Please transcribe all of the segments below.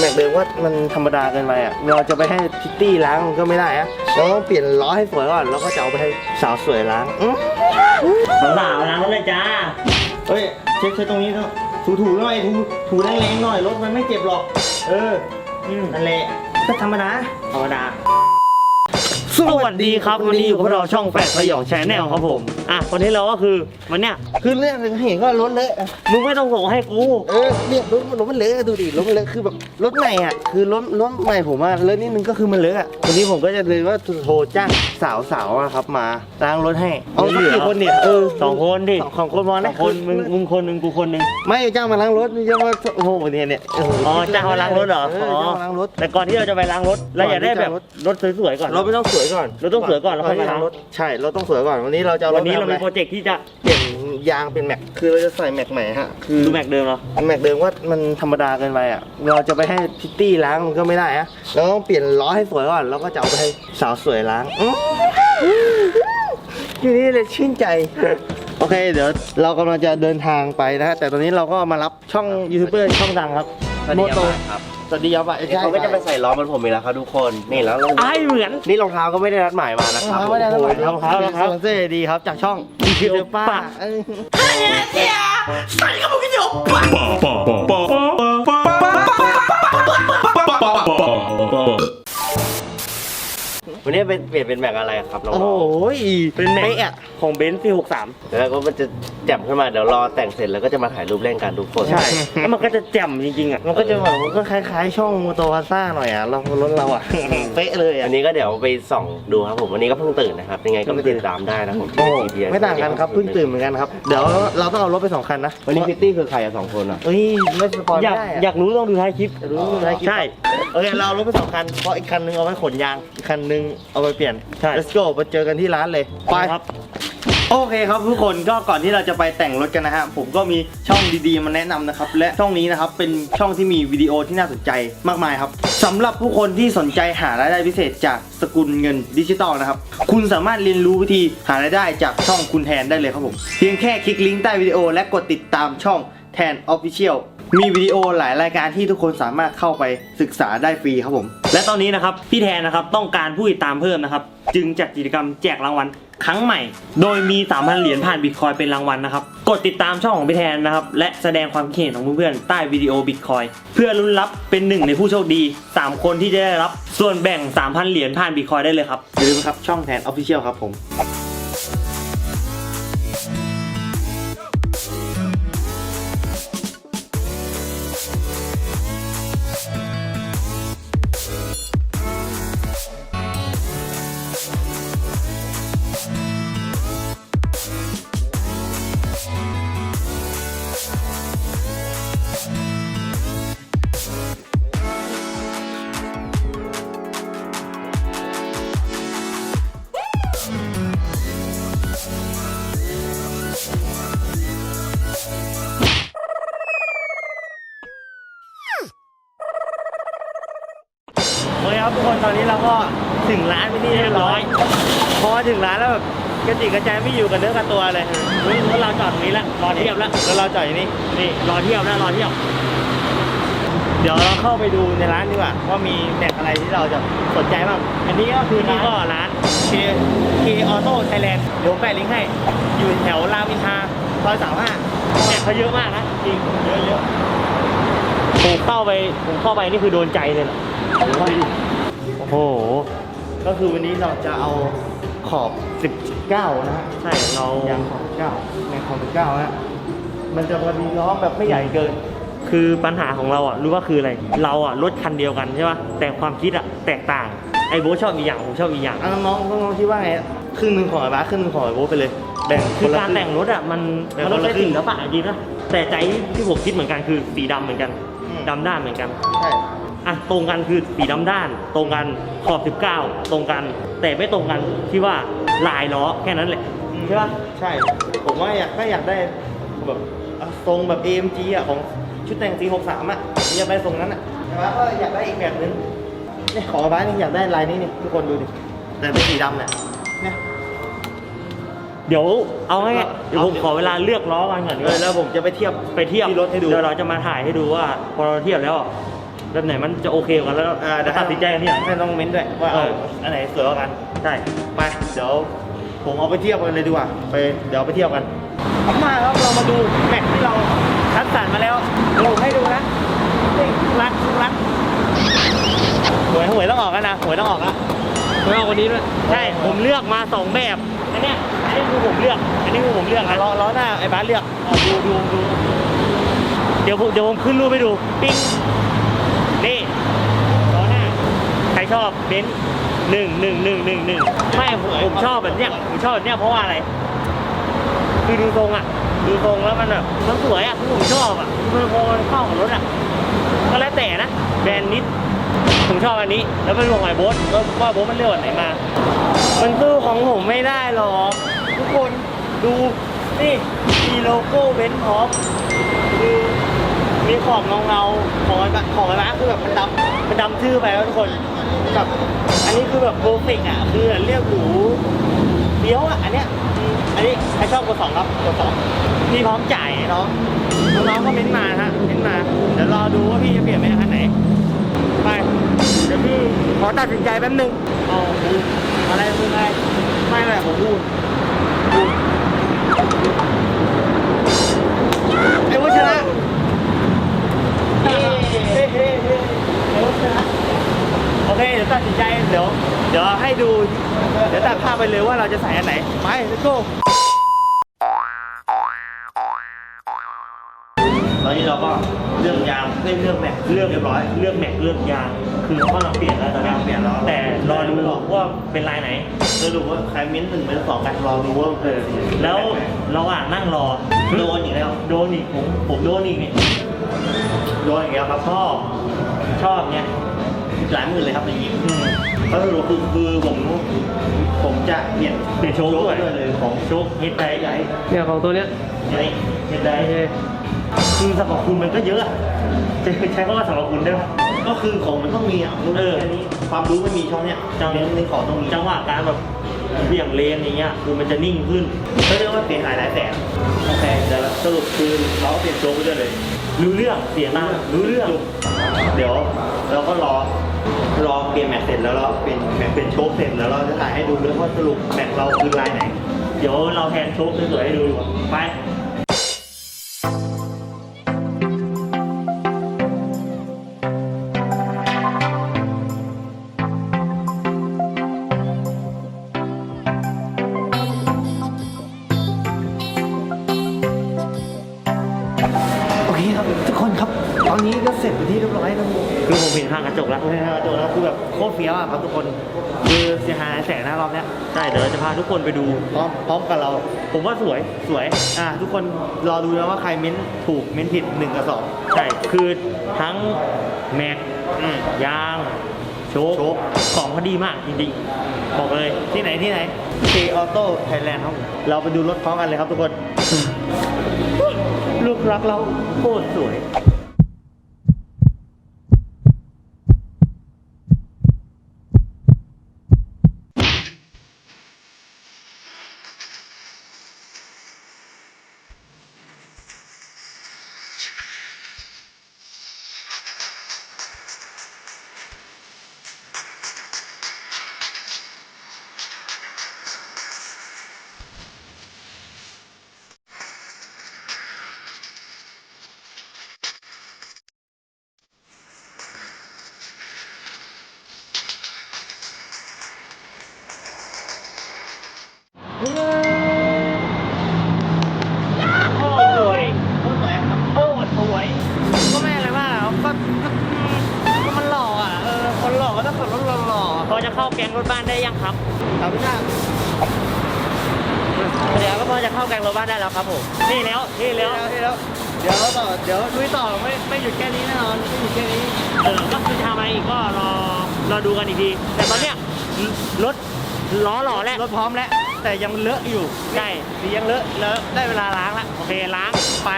แม็กเดิมว่ามันธรรมดาเกินไปอะ เราจะไปให้พิตตี้ล้างมันก็ไม่ได้อะเราต้องเปลี่ยนล้อให้สวยก่อนแล้วก็จะเอาไปให้สาวสวยล้างอื้อสาวๆล้างรถเลยจ้า เฮ้ยเช็คเช็คตรงนี้ต้องถูถูหน่อยถูถูแรงๆหน่อยรถมันไม่เจ็บหรอก เอออืมนั่นแหละก็ธรรมดาธรรมดา สวัสดีครับวันนี้อยู่กับพวกเราช่องแฟดสยองแชนแนลครับผมอะวันนี้เราก็คือวันเนี้ยคือเรื่องหนึ่งเห็นก็รถเลอะอะมึงไม่ต้องส่งให้กูเออเนี่ยรถรถมันเลอะดูดิรถมันเลอะคือแบบรถใหม่อะคือรถรถใหม่ผมว่าเลอะนิดนึงก็คือมันเลอะอะวันนี้ผมก็จะเลยว่าโทรจ้างสาวสาวๆอะครับมาล้างรถให้เอาสักกี่คนเนี่ยเออสองคนดิสองสองคนมองสนะองคนมึงมึงคนหนึ่งกูคนหนึ่งไม่จ้างมาล้างรถไม่ใช่ว่าโอ้โหเนี่ยเนี่ยโโหอ๋อจ้างมาล้างรถเหรอเอออ๋อจ้างมาล้างรถแต่ก่อนที่เราจะไปล้างรถเราอยากได้แบบรถสวยๆก่อนเราไม่ต้องสวยก่อนเราต้องสวยก่อนแล้วค่อยมาล้างรถใช่ เราต้องสวยก่อน วันนี้เราจะเอารวัถนนี้เราไปมีทำโปรอะไรเจกต์ที่จะเปลี่ยนยางเป็นแม็ก คือเราจะใส่แม็กใหม่ฮะ คือดูแม็กเดิมเหรอ แม็กเดิมว่ามันธรรมดาเกินไปอะ เราจะไปให้พิตตี้ล้างมันก็ไม่ได้อะเราต้องเปลี่ยนล้อให้สวยก่อน แล้วก็จะเอาไปให้สาวสวยล้างอื้ออยู่นี่เลยชื่นใจ โอเค เดี๋ยวเรากำลังจะเดินทางไปนะฮะ แต่ตอนนี้เราก็มารับช่องยูทูบเบอร์ช่องดังครับ สวัสโมดีโตครับสวัสดีครับใช่เขาก็จะไปใส่ล้อมันผมอีกแล้วครับทุกคนนี่แล้วรองไอ้เหมือนนี่รองเท้าก็ไม่ได้นัดหมายมานะคครัรับบไม่ได้ผมแล้วครับครับครับสปอนเซอร์ดีครับจากช่องยูทูบป้าเออ วันนี้เป็นเปลี่ยนเป็นแม็กอะไรครับน้องโอ้ยเป็นแม็กไม่อะของเบนซ์สี่หกสามๆแล้วก็มันจะแจ่มขึ้นมาเดี๋ยวรอแต่งเสร็จแล้วก็จะมาถ่ายรูปเล่นกันทุกคนใช่แล้วมันก็จะแจ่มจริงๆอะมันก็จะแบบมันก็คล้ายๆ ช่องโมโตพาซ่าหน่อยอะเรารถเราอะเป๊ะเลยอัอะนนี้ก็เดี๋ยวไปส่องดูครับผมวันนี้ก็เพิ่งตื่นนะครับยังไงก็ไปติดตามได้นะผมโอ้ที่ GPS ไม่ต่างกันครับเพิ่งตื่นเหมือนกันครับเดี๋ยวเราต้องเอารถไปสองคันนะวันนี้พิตตี้คือใครอะสองคนอะเอ้ยไม่สปอยอยากไม่ได้อยากรู้ต้องดูท้ายคลิปอยากรู้อะไรใช่โอเคเราเอารถไปสองคันเพราะอีกคันนึงเอาไว้ขนยางอีกคันนึงเอาไปเปลี่ยน ใช่ let's go ไปเจอกันที่ร้านเลยไป ครับ โอเคครับทุกคนก็ก่อนที่เราจะไปแต่งรถกันนะฮะผมก็มีช่องดีๆมาแนะนำนะครับ และช่องนี้นะครับเป็นช่องที่มีวิดีโอที่น่าสนใจมากมายครับสำหรับผู้คนที่สนใจหารายได้พิเศษจากสกุลเงินดิจิตอลนะครับ คุณสามารถเรียนรู้วิธีหารายได้จากช่องคุณแทนได้เลยครับผมเพียงแค่คลิกลิงก์ใต้วิดีโอและกดติดตามช่องแทน Official มีวิดีโอหลายรายการที่ทุกคนสามารถเข้าไปศึกษาได้ฟรีครับผม และตอนนี้นะครับพี่แทนนะครับต้องการผู้ติดตามเพิ่มนะครับ จึงจัดกิจกรรมแจกรางวัลครั้งใหม่ โดยมี 3,000 เหรียญผ่านบิตคอยเป็นรางวัลนะครับ กดติดตามช่องของพี่แทนนะครับ และแสดงความคิดเห็นของเพื่อนๆ ใต้วิดีโอบิตคอยเพื่อลุ้นรับเป็นหนึ่งในผู้โชคดี 3 คนที่จะได้รับ ส่วนแบ่ง 3,000 เหรียญผ่านบิตคอยได้เลยครับอย่าลืมนครับช่องแทน Official ครับผม ครับทุกคนตอนนี้เราก็ถึงร้านเป็นที่เรียบร้อยพอถึงร้านแล้วแบบกระจิกกระจายไม่อยู่กันเนื้อกับตัวเลยเฮ้ยรถเราจอดตรงนี้แล้วรอเทียบแล้วแล้วเราจอดอยู่นี่นี่รอเทียบแล้วรอเทียบเดี๋ยวเราเข้าไปดูในร้านดีกว่าว่ามีแม็กอะไรที่เราจะสนใจบ้าง อันนี้ก็คือนี่ก็ร้าน K K Auto Thailand เดี๋ยวแปะลิงก์ให้ อยู่แถวรามอินทราซอยสามห้าเนี่ยเขาเยอะมากนะจริงเยอะเยอะผมเข้าไปผมเข้าไปนี่คือโดนใจเลยนะโอ้ โห ก็คือวันนี้เราจะเอาขอบ 19 นะฮะ ใช่เรายางขอบ9แม็กขอบ19นะฮะ มันจะพอดีล้อแบบไม่ใหญ่เกิน คือปัญหาของเราอะรู้ว่าคืออะไร เราอะรถคันเดียวกันใช่ป่ะ แต่ความคิดอะแตกต่าง ไอ้โบ๊ทชอบอีกอย่างผมชอบอีกอย่าง อะน้องๆน้องๆคิดว่าไงครึ่งหนึ่งของไอ้บ้าสครึ่งหนึ่งของไอ้โบ๊ทไปเลย แบ่งคือละการคงแต่งรถอะมันแต่มันต้องคนละใช้ครึ่ศิงลปะจริงนะแต่ใจที่ผมคิดเหมือนกันคือสีดำเหมือนกันอืม ดำด้านเหมือนกัน ใช่ อะตรงกันคือสีดำด้าน ตรงกันขอบ 19 ตรงกัน แต่ไม่ตรงกันที่ว่าลายล้อแค่นั้นแหละใช่ป่ะใช่ ผมว่าอยากก็อยากได้แบบอะทรงแบบ AMG อะของชุดแต่ง C63 อะอยากได้ทรงนั้นอะแต่ว่าก็อยากได้อีกแบบนึงเนี่ยของไอ้บ้าสนี่อยากได้ลายนี้นี่ทุกคนดูดิแต่เป็นสีดำเนี่ยเนี่ยเดี๋ยวเอาง่ายๆเดี๋ยวผมขอเวลาเลือกล้อกันก่อนดีเอกอว่าแล้วผมจะไปเทียบไปเทียบที่รถให้ดูเดี๋ยวเราจะมาถ่ายให้ดูว่า พอเราเทียบแล้ว แบบไหนมันจะโอเคกว่ากันแล้วอ่าเดี๋ยวตัดสินใจกันที่ไหนให้น้องเม้นด้วยว่าเอเอาออันไหนสวยกว่ากัน ใช่ไปเดี๋ยวผมเอาไปเทียบกันเลยดีกว่าไปเดี๋ยวไปเทียบกันมาครับเรามาดูแม็กที่เราคัดสรรมาแล้วเดี๋ยวผมให้ดูนะนี่รักรักหวยหวยต้องออกกันนะหวยต้องออกละไม่เอาวันนี้ด้วยใช่ผมเลือกมาสองแบบอันเนี้ยอันนี้คือผมเลือก อันนี้คือผมเลือกนะล้อล้อหน้าไอ้บ้านเลือกเอาดูดูดูเดี๋ยวผมเดี๋ยวผมขึ้นรูปให้ดูปิ้งนี่ล้อหน้าใคร ชอบเบนซ์หนึ่งหนึ่งหนึ่งหนึ่งหนึ่งไม่ผมผมชอบแบบเนี้ยผมชอบแบบเนี้ยเพราะว่าอะไร คือดูทรงอะ ดูทรงแล้วมันแบบมันสวยอะคือผมชอบอะคือพอมันเข้ากับรถอะก็แล้วแต่นะแบรนด์นิดผมชอบอันนี้ แล้วเป็นห่วงไอ้โบ๊ทว่าว่าโบ๊ทมันเลือกอันไหนมา มันสู้ของผมไม่ได้หรอกทุกคนดูนี่มีโลโก้เบนซ์พร้อมคือมีขอบเงาเงาๆของมันของมันนะคือแบบมันดำมันดำชื่อไปแล้วทุกคน แบบอันนี้คือแบบโปรเฟกอะคือเรียกหรูเลี้ยวอะอันเนี้ยอันนี้ใครชอบกดสองครับกดสองพี่พร้อมจ่ายน้องน้องก็เม้นมาฮะเม้นมาเดี๋ยวรอดูว่าพี่จะเปลี่ยนไปคันไหนไปเดี๋ยวพี่ขอตัดสินใจแป๊บนึงเอาอะไรพูดอะไรไม่ไม่ผมพูดไอ้วุชนะเฮ้เฮ้เฮ้เฮ้ไอ้วุฒิชนะโอ เคเดี๋ยวตัดสินใจเดี๋ยวเดี๋ยวให้ดู เดี๋ยวตัดภาพไปเลยว่าเราจะใส่อันไหนไป let's go ตอนนี้เราก็เลือกยางเลือกเลือกแม็กเลือกเรียบร้อยเลือกแม็กเลือกยางคือเขาเราเปลี่ยนแล้วตอนนี้เปลี่ยนแล้วแต่รอดูว่าเป็นลายไหนจะดูว่าใครเม้นหนึ่งเม้นสองกันรอดูว่าเออแล้วระหว่างนั่งรอโดนอีกแล้วโดนอีกผมผมโดนอีกนี่ยโดนอีกแล้วครับชอบชอบเนี่ย หลายหมื่นเลยครับในยิมอืมก็สรุปคือคือผมผมจะเปลี่ยนเปลี่ยนโชว์ด้วย เลยของโชคเฮดไดใหญ่เนี่ยของตัวเนี้ยใหญ่เฮดไดคือสรรพคุณมันก็เยอะอะจะใช้คำว่าสรรพคุณได้ไหมก็คือของมันต้องมีอะเออแค่นี้ความรู้ไม่มีช่องเนี้ยจังเน้นในของตรงนี้จังหวะการแบบเบี่ยงเลนอย่างเงี้ยคือมันจะนิ่งขึ้นเขาเรียกว่าเปลี่ยนหลายหลายแสนโอเคเดี๋ยวสรุปคือเราก็เปลี่ยนโชว์ไปด้วยเลย รู้เรื่องเสียตังค์รู้เรื่อง เดี๋ยวเราก็รอ รอเปลี่ยนแม็กเสร็จแล้วเราเป็นแม็กเป็นโชคเสร็จแล้วเราจะถ่ายให้ดูด้วยว่าสรุปแม็กเราคือลายไหน เดี๋ยวเราแทนโชคสวยๆให้ดูดีกว่าไป คนไปดูพร้อมพร้อมกับเรา ผมว่าสวยสวยอะทุกคนรอดูนะว่าใครเม้นถูกเม้นผิดหนึ่งกับสองใช่คือทั้งแม็กอืมยางโชคโชคของเขาดีมากจริงๆบอกเลยที่ไหนที่ไหน K Auto Thailand ครับผมเราไปดูรถพร้อมกันเลยครับทุกคน ลูกรักเราโคตรสวย แก๊งรถบ้านได้แล้วครับผมนี่แล้วนี่เดี๋แล้ยววเดี๋ยวเดี๋ยวต่อเดี๋ยวลุยต่อไม่ไม่หยุดแค่นี้แน่นอนไม่หยุดแค่นี้เออก็คือทำอะไรอีกก็รอรอดูกันอีกที แต่ตอนเนี้ยรถล้อหล่อแล้วรถพร้อมแล้วแต่ยังเลอะอยู่ใช่สียังเลอะเลอะได้เวลาล้างละโอเคล้างไป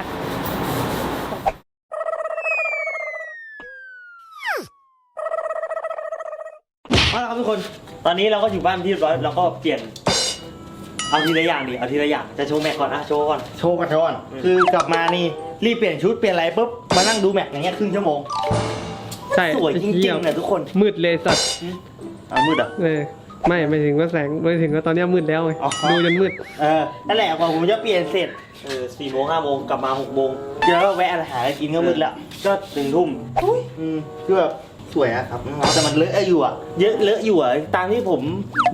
เอาละครับทุกคน ตอนนี้เราก็อยู่บ้านที่เรียบร้อยเราก็เปลี่ยน เอาทีละอย่างดิเอาทีละอย่างจะโชว์แม็กก่อนอะโชว์ก่อน โชว์กันก่อนคือกลับมานี่รีบเปลี่ยนชุดเปลี่ยนอะไรปุ๊บมานั่งดูแม็กอย่างเงี้ยครึ่งชั่วโมงใช่สวยจริเหี้งๆนะทุกคนมืดเลยสัตว์อะมืดเหรอะเออไม่ไม่ถึงว่าแสงไม่ถึงว่าตอนเนี้ยมืดแล้วไงอ๋อ ดูจนมืด เออนั่นแหละกว่าผมจะเปลี่ยนเสร็จเออสี่โมงห้าโมงกลับมาหกโมงเจอแวะอะไรหาอะไรกินก็มืดแล้วก็ถึงทุ่มอืมคือแบบ สวยอะครับน้องๆแต่มันเลอะอยู่อะเยอะเลอะอยู่อะตามที่ผม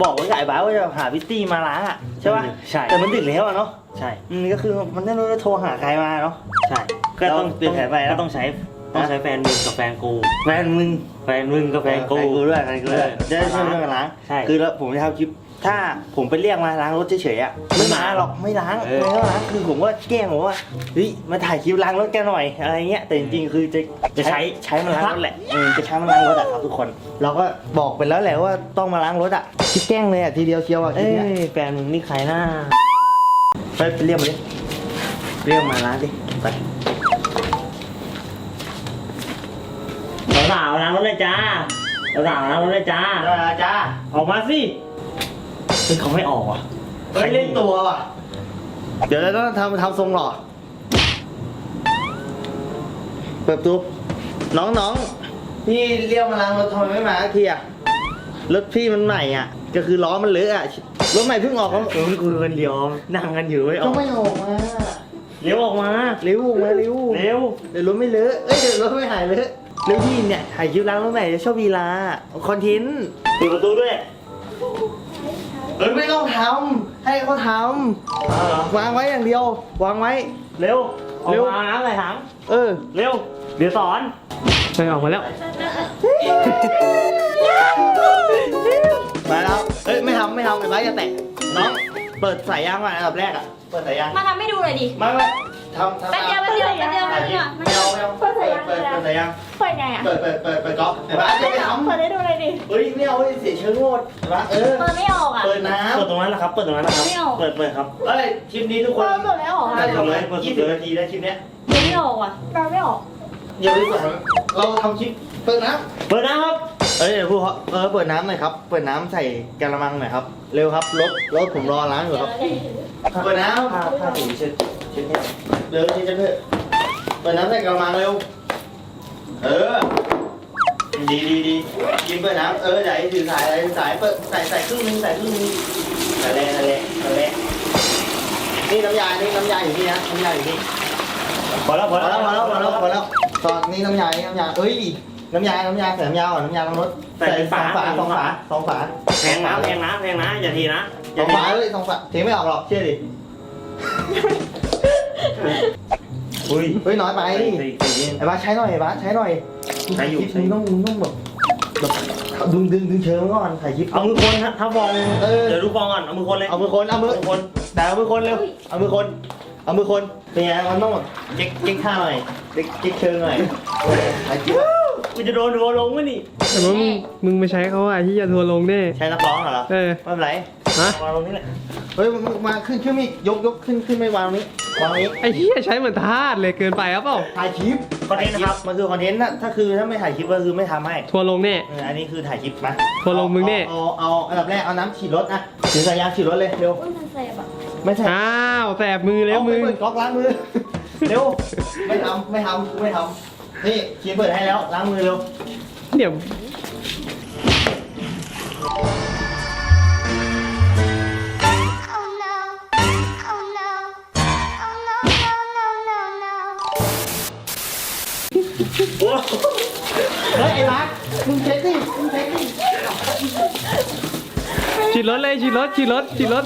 บอกไว้กับไอ้บ้าสว่าจะหาพิตตี้มาล้างอะใช่ป่ะใช่ แต่มันดึกแล้วอะเนาะใช่ อืมก็คือมันไม่รู้จะโทรหาใครมาเนาะ ใช่ก็ต้องเปลี่ยนแผนไปแล้ว ก็ต้องใช้ต้องใช้แฟนมึงกับแฟนกู แฟนมึงแฟนมึงกับแฟนกูแฟนกูด้วยแฟนกูด้วยเออจะได้ช่วยเรื่องการล้างใช่ คือแล้วผมจะทำคลิป ถ้าผมไปเรียกมาล้างรถเฉยๆอะไม่มาหรอกไม่ล้างเออ ไม่ล้างคือผมก็แกล้งผมว่าเฮ้ยมาถ่ายคลิปล้างรถแกหน่อยอะไรเงี้ยแต่จริงๆคือจะจะใช้ใช้มันล้างรถแหละเออจะใช้มันล้างรถอะครับทุกคน เราก็บอกไปแล้วแหละว่าต้องมาล้างรถอะคิดแกล้งเลยอะทีเดียวเชียวอะคลิเอ้ปเนี้ยยแฟนมึงนี่ใครหน้าไปไปเรียกมาดิเรียกมาล้างดิไปสาวๆล้างรถเลยจ้าสาวๆล้างรถเลยจ้าได้จ้าออกมาสิ เฮ้ยเขาไม่ออกว่ะเฮ้ยเล่นตัวว่ะ เดี๋ยวเราต้องทำทำทรงหล่อเปิดประตูน้องน้องพี่เรียกมาล้างรถทำไมไม่มาสักทีอะรถพี่มันใหม่อะ ก็คือล้อมันเลอะอะรถใหม่เพิ่งออกก็เออคุยกันเดียวนั่งกันอยู่ไม่อก็อกไม่ออกมาเร็วออกมาเร็วมาเร็วเร็วเดี๋ยวรถไม่เลอะเอ้ยเดี๋ยวรถไม่หายเลอะเร็วพี่เนี่ยถ่ายคลิปล้างรถใหม่จะชอบวีลาคอนเทนต์ ปิดประตูด้วย เอ้ยไม่ต้องทำให้เขาทเอาเหรอำวางไว้อย่างเดียว วางไว้ เร็วออกเร็วมาน้ำใส่ถังเออเร็ว เดี๋ยวสอนไปออกมาแล้ว มาแล้วเอ้ยไม่ทำไม่ทำไอ้บ้าสจะแตะน้องเปิดสายยางก่อนอันดับแรกอะเปิดสายยางมาทำให้ดูเลยดิไม่ไม่ ทำทำแป๊บเดียวแป๊บเดียวแป๊บเดียวถ่าแป๊ยบคลิเดียปวไม่เอาไม่เอาเปิดเปิดเปิดสายยางเปิดไงอะเปิดเปิดเปิดเปิดก๊อกไอ้บ้าสจะไปทเปิดให้ดูเลยดิำเฮ้ยไม่เอาเฮ้ยเสียเชิงโงดไอ้บ้าสเออเปิดไม่ออกอะเปิดน้เปิดตรงนั้นแหละครับ เปิดตรงนั้นแหละครับไม่ออกเปิดเปิดครับำเอ้ยคลิปนี้ทุกคนเปิดหมดแล้วเหรอได้ทำเลยเปิดยี่เลสิบยนาทีได้คลิปเนี้ยเปิดไม่ออกอะเปิดไม่ออกอย่าไปเปิดเราทำคลิป เปิดน้เปิดนะครับำเอ้ยเดี๋ยวพูดเขาเออเปิดน้ำหน่อยครับ เปิดน้ำใส่กระมังหน่อยครับ เร็วครับ รถ รถผมรอล้างอยู่ครับ เปิดน้ำผ้าผ้าถุงเช็ดเช็ดเนี่ยเร็วที่จะเพื่อเปิดน้ำใส่กระมังเร็ว เออ ดีดีดีกินเปิดน้ำเออใส่ถือสายอะไรถือสายเปิดใส่ใส่ครึ่งนึงใส่ครึ่งนึงใส่แรงใส่แรงใส่แรงนี่น้ำยา นี่น้ำยาอยู่นี่นะน้ำยาอยู่นี่ พอแล้วพอแล้วพอแล้วพอแล้วพอแล้วตอนนี้น้ำยานี่น้ำยา เอ้ย น้ำยา น้ำยาใส่น้ำยาก่อนน้ำยาล้างรถใส่สองฝา สองฝาสองฝาแทงน้ำแทงน้ำแทงน้ำอย่าทีนะอสย่าองทีฝาเลยสองฝาเทไม่ออกหรอกเชื่อดิ อุ้ยเฮ้ยน้อยไปใส่ใส่ใส่ไอ้บ้าสใช้หน่อยไอ้บ้าสใช้หน่อยใช้อยู่คลิปนี้ต้องต้องแบบแบบดึงดึงดึงเชิงก่อนถ่ายคลิป เอามือคนฮะถ้าฟองเออ เดี๋ยวดูฟองก่อนเอามือคนเลยเอามือคน เอามือ คนแต่เอามือคนเร็ว เอามือคน เอามือคน เป็นไง มันต้องแบบเจ๊กเจ๊กท่าหน่อยเจ๊กเจ๊กเชิงหน่อยถ่ายคลิป กูจะโดนทัวร์ลงวะนี่ แต่ว่ามึงมึงไปใช้เขาอะที่จะทัวร์ลงแน่ ใช้นักร้องเหรอเออไม่เป็นไรฮะมาลงนี่แหละเฮ้ยมึงมาขึ้นขึ้นไม่ยกยกขึ้นขึ้นไม่วางตรงนี้วางตรงนี้ไอ้ที่ใช้เหมือนทาสเลยเกินไปครับเปล่าถ่ายคลิปคอนเทนต์นะครับมันคือคอนเทนต์นะถ้าคือถ้าไม่ถ่ายคลิปก็คือไม่ทำให้ทัวร์ลงแน่ เอออันนี้คือถ่ายคลิปมาทัวร์ลงมึงแน่เอาเอาเอาอันดับแรกเอาน้ำฉีดรถนะถือสายยางฉีดรถเลยเร็วอุ้ยมันเซฟอะไม่ใช่อ้าวแสบมือแล้วมึงเอาไปเปิดก๊อกล้างมือเร็วไม่ทำไม่ทำไม่ทำ นี่คีนเปิดให้แล้วล้างมือเร็วเดี๋ยว Oh no. Oh no. Oh no, no, no, no, no. โอ้เฮ้ยไอ้รักมึงเช็คดิมึงเช็คดิฉีดรถเลยฉีดรถฉีดรถฉีดรถ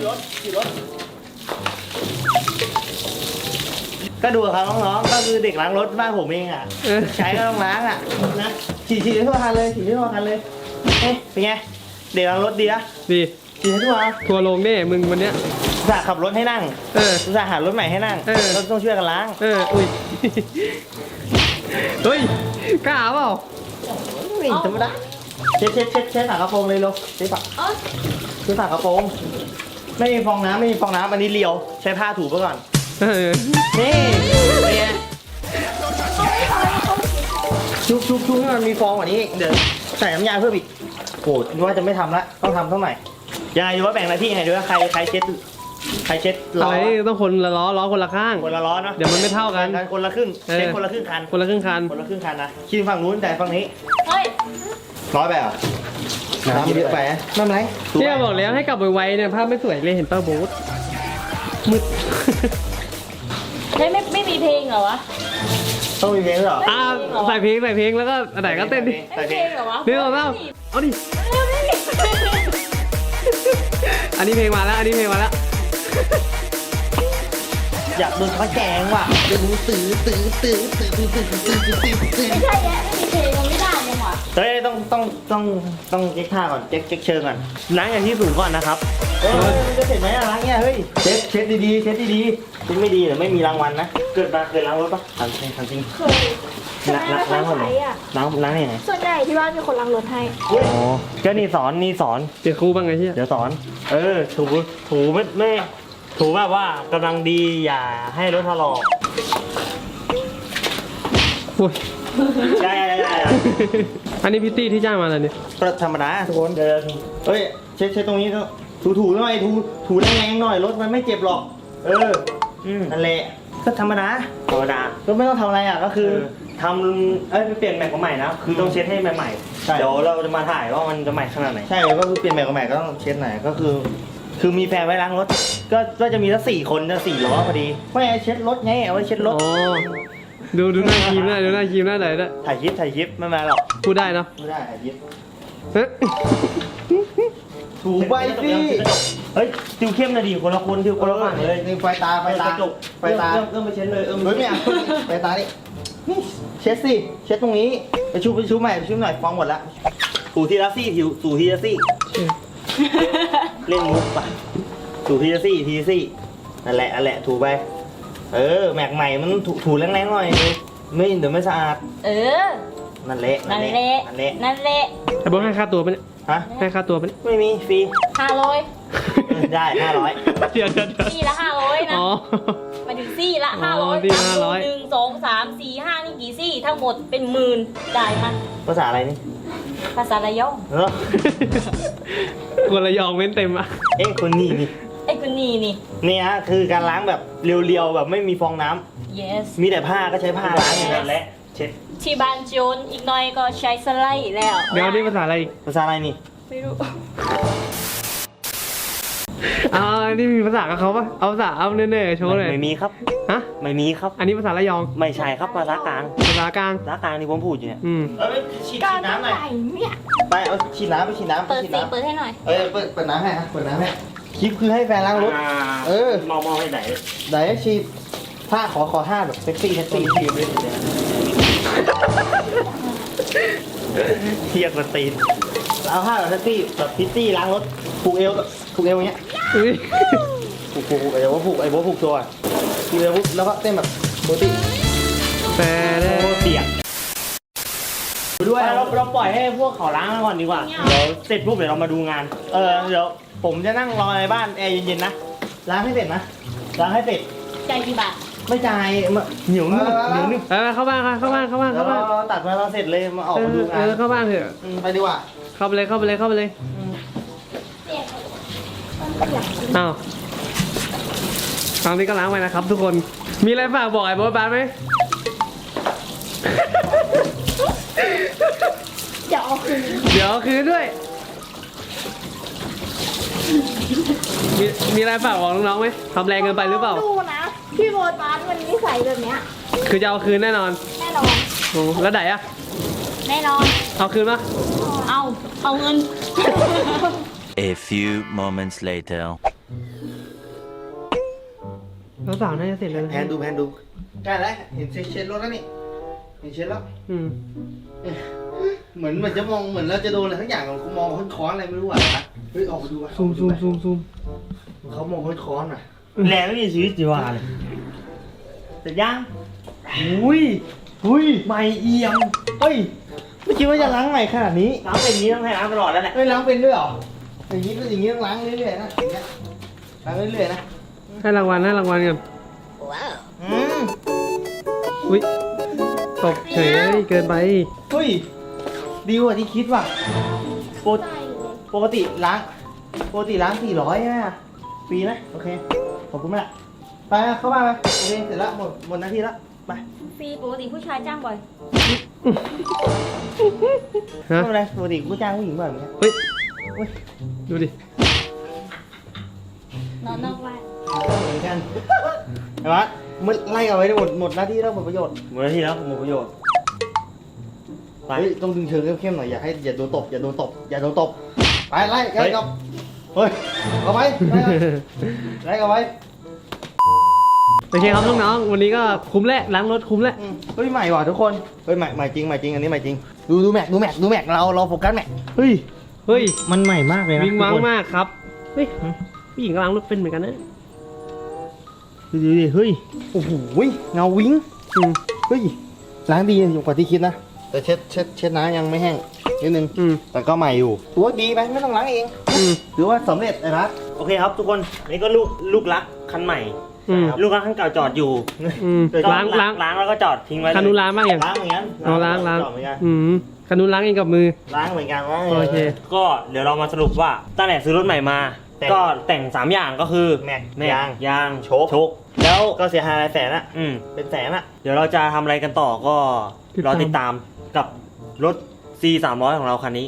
ก็ดูครับน้องๆก็คือเด็กล้างรถบ้านผมเองอะเออ ใช้ก็ต้องล้างอะนะฉีดฉีดให้ทั่วคันเลยฉีดให้ทั่วคันเลยเอ๊ะเป็นไงเด็กล้างรถดีอะดีฉีดให้ทั่วทัวร์ลงแน่มึงวันเนี้ย อุตส่าห์ขับรถให้นั่งเออ อุตส่าห์หารถใหม่ให้นั่งเออก็ต้องช่วยกันล้างเออ อุ้ย เฮ้ยกล้าเปล่าไม่ธรรมดาเช็ดเช็ดเช็ดเช็ดฝากระโปรงเลยเร็วเช็ดฝาเอ้ยเช็ดฝากระโปรงไม่มีฟองน้ำไม่มีฟองน้ำอันนี้เลียวใช้ผ้าถูไปก่อนเออ นี่เป็นไงชุบชุบชุบให้มันมีฟองกว่านี้เดี๋ยวใส่น้ำยาเพิ่มอีกโหนึกว่าจะไม่ทำละต้องทำเท่าไหร่ยังไงดูว่าแบ่งหน้าที่ยังไงดูว่าใครใครเช็ดใครเช็ดล้อะไรต้องคนละล้อล้อคนละข้าง คนละล้อเนาะเดี๋ยวมันไม่เท่ากันคนละครึ่งเช็ดคนละครึ่งคันคนละครึ่งคันคนละครึ่งคันนะคิดฝั่งนู้นแต่ฝั่งนี้เฮ้ยน้อยไปเหรอน้ำเยอะไปอะไม่เป็นไรเนี่ยบอกแล้วให้กลับไวๆเนี่ยภาพไม่สวยเลยเห็นป้าโบ๊ทมืด เฮ้ยไม่ไม่มีเพลงเหรอวะ ต้องมีเพลงด้วยเหรออ่าใส่เพลงใส่เพลงแล้วก็อันไหนก็เต้นดิไม่มีเพลงเหรอวะเดี๋ยวเราเอาดิ อันนี้เพลงมาแล้ว อันนี้เพลงมาแล้ว อยากโดนเขาแกงว่ะเดี๋ยวรู้ตื้อตื้อตื้อตื้อตื้อตื้อตื้อตื้อตื้อตื้อ ไม่ใช่แยะไม่มีเพลงมันไม่ได้ยังหวะ เฮ้ยต้องต้องต้องต้องเช็คท่าก่อนเช็คเช็คเชิงก่อนล้างอย่างที่สูงก่อนนะครับเออมันจะเสร็จไหมอะล้างเงี้ยเฮ้ยเช็ดเช็ดดีๆเช็ดดีๆเช็ดไม่ดีเดี๋ยวไม่มีรางวัลนะเกิดมาเคยล้างรถปะถามจริงถามจริงเคยแต่ล้างแม่ล้างไม่ล้างค่ก่ออยนใช้อะล้างล้างยังไงส่วนใหญ่ที่บ้านมีคนล้างรถให้อ๋อก็นี่สอนนี่สอนเดี๋ยวครูบ้างไงเชี่ยเดี๋ยวสอน เออถูถูไม่ไม่ถูแบบว่ากำลังดีอย่าให้รถถลอกโอ้ยใช่ใช่ใช่ อันนี้พิตตี้ที่จ้างมาแล้วเนี่ยก็ธรรมดาทุกคนเดี๋ยวเฮ้ยเช็ดเช็ดตรงนี้ต้องถูถูหน่อยถูถูแรงๆหน่อยรถมันไม่เจ็บหรอก เอออืมนั่นแหละก็ธรรมดาธรรมดาก็ไม่ต้องทำอะไรอะก็คือทำเอ้ยไปเปลี่ยนแม็กมาใหม่นะคือต้องเช็ดให้ใหม่ใช่ ๆเดี๋ยวเราจะมาถ่ายว่ามันจะใหม่ขนาดไหน ใช่ก็คือเปลี่ยนใหม่กับใหม่ก็ต้องเช็ดหน่อยก็คือ คือมีแฟนไว้ล้างรถ ก็ก็จะมีสักสี่คนจะสี่ล้อพอดีไม่เอาเช็ดรถไงเอาไว้เช็ดรถ อ๋อ ดูดูหน้าครีมหน้าดูหน้าครีมหน้าไหนด้วยถ่ายคลิปถ่ายคลิปไม่มาหรอกพูดได้เนาะไม่ได้ถ่ายคลิปเฮ้ยถูใบสิเฮ้ยติวเข้มนะดีคนละคนติวคนละฝั่งเลยนี่ไฟตาไฟตากระจกไฟตาเริ่มเริ่มไปเช็ดเลยเริ่มเฮ้ยไม่เอาไฟตาดินี่เช็ดสิเช็ดตรงนี้ไปชุบไปชุบใหม่ไปชุบหน่อยฟองหมดละถูทีละซี่ถูถูทีละซี่เล่นมุกปะถูทีละซี่ทีละซี่นั่นแหละนั่นแหละถูไป เออแม็กใหม่มันถูถูแรงๆหน่อยไม่เดี๋ยวไม่สะอาดเออ นั่นแหละนั่นแหละนั่นแหละนั่นแหละไอ้โบ๊ทให้ค่าตัวปะเนี่ยฮะให้ค่าตัวปะเนี่ยไม่มีฟรีห้าร้อยได้ห้าร้อยเดี๋ยวเดี๋ยวเดี๋ยวซี่ละห้าร้อยนะอ๋อ หมายถึงซี่ละอ๋ห้าอร้อยซี่ละ500 หนึ่งสองสามสี่ห้านี่กี่ซี่ทั้งหมดเป็นหมื่นจ่ายมาภาษาอะไรนี่ภาษาระยองเออคนละยองเว้นเต็มอะเอ๊ะคนนี้นี่ ไอ้คนนี้นี่ นี่ฮะคือการล้างแบบเรียวๆแบบไม่มีฟองน้ำ yes มีแต่ผ้าก็ใช้ผ้าล้างอย่างนั้นแหละเช็ดที่บ้านโจนอีกหน่อยก็ใช้สไลด์แล้วเดี๋ยวนี่ภาษาอะไรอีกภาษาอะไรนี่ ไม่รู้ อ่าอันนี้มีภาษากับเขาปะเอาภาษาเอาเน่ๆโชว์เลยไม่มีครับ ฮะ ไม่มีครับ อันนี้ภาษาระยอง ไม่ใช่ครับภาษากลางภาษากลาง ภาษากลางที่ผมพูดอยู่เนี่ยอืม เออฉีดการน้ำหน่อยไหนเนี่ย ไปเอาฉีดน้ำไปฉีดน้ำไปเปิดฉีดสิน้ำเปิดให้หน่อย เออเปิดเปิดน้ำให้ฮะเปิดน้ำให้ คลิปคือให้แฟนล้างรถ เออ มองมองให้ไหนไหนฉีดท่าขอขอท่าแบบเซ็กซี่เซ็กซี่ทีมเลยเทียบกับตีนเอาท่าแบบเซ็กซี่แบบพิตตี้ล้างรถผูกเอวผูกเอวอย่างเงี้ยอุ้ยผูกผูกผูกไอ้โบทผูกไอ้โบทผูกตัวผูกเอวปุ๊บแล้วก็เต้นแบบโบตี้แต่ได้โอ้เสียงด้วยไปเราเราปล่อยให้พวกเขาล้างก่อนดีกว่าเดี๋ยวเสร็จปุ๊บเดี๋ยวเรามาดูงาน เออเดี๋ยว ผมจะนั่งรอในบ้านแอร์เย็นๆนะ ล้างให้เสร็จนะ ล้างให้เสร็จ ใจกี่บาทไม่จ่ายมาเหนียวนุ่มเหนียวนุ่มไปไปเข้าบ้านค่ะเข้าบ้านเข้าบ้านแล้เข้าวบ้านเราตัดมาเราเสร็จเลยมาออกเอมาอดูเองานอเข้าบ้านเถอะอืมไปดีกว่าเข้าไปเลยเข้าไปเลยเข้าไปเลยอ้าวครั้งนี้ก็ล้างไปนะครับ ทุกคนมีอะไรฝากบอกไอ้โบ๊ทบาสไหมจะเอาคืนเดี๋ยวเอาคืนด้วย มีมีอะไรฝากบอกน้องๆไหมทำแรงเกินไปหรือเปล่า ดูนะพี่โบทบาสมันนิสัยแบบเนี้ยคือจะเอาคืนแน่นอนแน่นอนโอ้แล้วไหนอะแน่นอน เอาคืนปะเอา เอาเงิน A few moments later. แล้วสาวน่าจะเสร็จแล้วนะแพนดูแพนดูใกล้แล้วเห็นเช็ดเช็ดรถแล้วนี่เห็นเช็ดแล้วอืมเหมือนเหมือนจะมองเหมือนเราจะโดนอะไรทั้งอย่างเขามองค้อนๆอะไรไม่รู้อะนะ เฮ้ยออกมาดูอะซูมซูมซูมซูมเขามองค้อนๆอะแรงไม่มีชีวิตชีวาเลยเสร็จยังอุ้ยอุ้ยใหม่เอี่ยมเฮ้ยไม่คิดว่าจะล้างใหม่ขนาดนี้ล้างเป็นอย่างนี้ต้องให้ล้างตลอดแล้วแหละเฮ้ยล้างเป็นด้วยเหรออย่างนี้ก็อย่างนี้ต้องล้างเรื่อยๆนะอย่างเงี้ยล้างเรื่อยๆนะให้รางวัลให้รางวัลกันอืมอุ้ยตกเฉยเกินไปเฮ้ยดีกว่าที่คิดว่ะปก ปกติล้างปกติล้างสี่ร้อยใช่ไหมฟรีนะโอเคขอบคุณมากไปเข้าบ้านไปโอเคเสร็จแล้วหมดหมดหน้าที่แล้วไปฟรีปกติผู้ชายจ้างบ่อยฮะไม่เป็นไรปกติกูจ้างผู้หญิงบ่อยเหมือนกันเฮ้ยดูดิ นอนนอกบ้านเหมือนกันไอ้วัดมันไล่เอาไว้ได้หมดหมดหน้าที่แล้วหมดประโยชน์หมดหน้าที่แล้วหมดประโยชน์ไปเฮ้ยต้องดึงเชิงเข้มๆหน่อยอย่าให้อย่าโดนตบอย่าโดนตบอย่าโดนตบ ไปไล่ไล่กับเฮ้ยเอาไว้ไล่เอาไล่เอาไว้โอเคครับน้องๆวันนี้ก็คุ้มแล้วล้างรถคุ้มแล้วอืมเฮ้ยใหม่ว่ะทุกคนเฮ้ยใหม่ใหม่จริงใหม่จริงอันนี้ใหม่จริง ดูดูแม็กดูแม็กดูแม็กเราเราโฟกัสแม็กเฮ้ยเฮ้ยมันใหม่มากเลยนะวิ่งว้างทุกคนมากครับเฮ้ยผู้หญิงก็ล้างรถเป็นเหมือนกันนะดูดิดิเฮ้ยโอ้โหเงาวิ้งอืมเฮ้ยล้างดีอยู่กว่าที่คิดนะแต่เช็ดเช็ดเช็ดน้ำยังไม่แห้ง นิดนึงอืม แต่ก็ใหม่อยู่ตัวาดีไปไม่ต้องล้างเองอืม ถือว่าสำเร็จไอ้รักโอเคครับทุกคนนี่ก็ลูกลูกรักคันใหม่ อืม ลูกรักคันเก่าจอดอยู่อืมก็ล้างล้างล้างแล้วก็จอดทิ้งไว้เลยคันนู้นล้างบ้างยังล้างเหมือนกันเอาล้างล้างจอดเหมือนกันอืมคันนู้นล้างเองกับมือ ล้างเหมือนกันว่าโอเค ก็เดี๋ยวเรามาสรุปว่าตั้งแต่ซื้อรถใหม่มา แต่งก็แต่ง3อย่างก็คือแม็กแม็กยางยางโชคโชค แล้วก็เสียหายหลายแสนอะอืม เป็นแสนอะเดี๋ยวเราจะทำอะไรกันต่อก็ติดตามรอติดตามกับรถ C 3 0 0ของเราคันนี้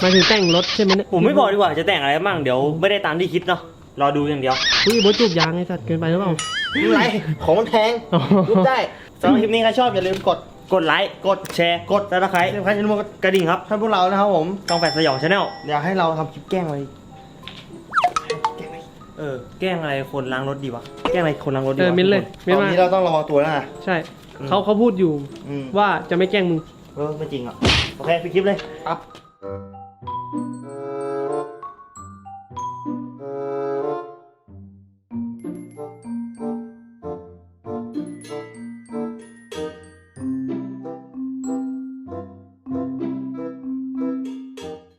หมายถึงแต่งรถใช่ไหมเนี่ยผมไม่บอกดีกว่าจะแต่งอะไรบ้างเดี๋ยวไม่ได้ตามที่คิดเนาะรอดูอย่างเดียวอุ้ยโบทจูบยางไอ้สัตว์เกินไปหรือเปล่า ไม่เป็นไรของมันแพงอ๋อ รูปได้สำหรับคลิปนี้ใครชอบอย่าลืมกดกดไลค์กดแชร์กดซับสไครต์ที่สำคัญอย่าลืมกดกระดิ่งครับให้พวกเรานะครับผมช่องแฟดสยองชาแนลอยากให้เราทำคลิปแกล้งอะไรเออแกล้งอะไรคนล้างรถดีวะแกล้งอะไรคนล้างรถดีเออวะเม้นเลยตเม้นอนมานี้เราต้องระวังตัวแล้วนะใช่เขาเขาพูดอยู่อืมว่าจะไม่แกล้งมึง เออไม่จริงอะ โอเคไปคลิปเลย ครับ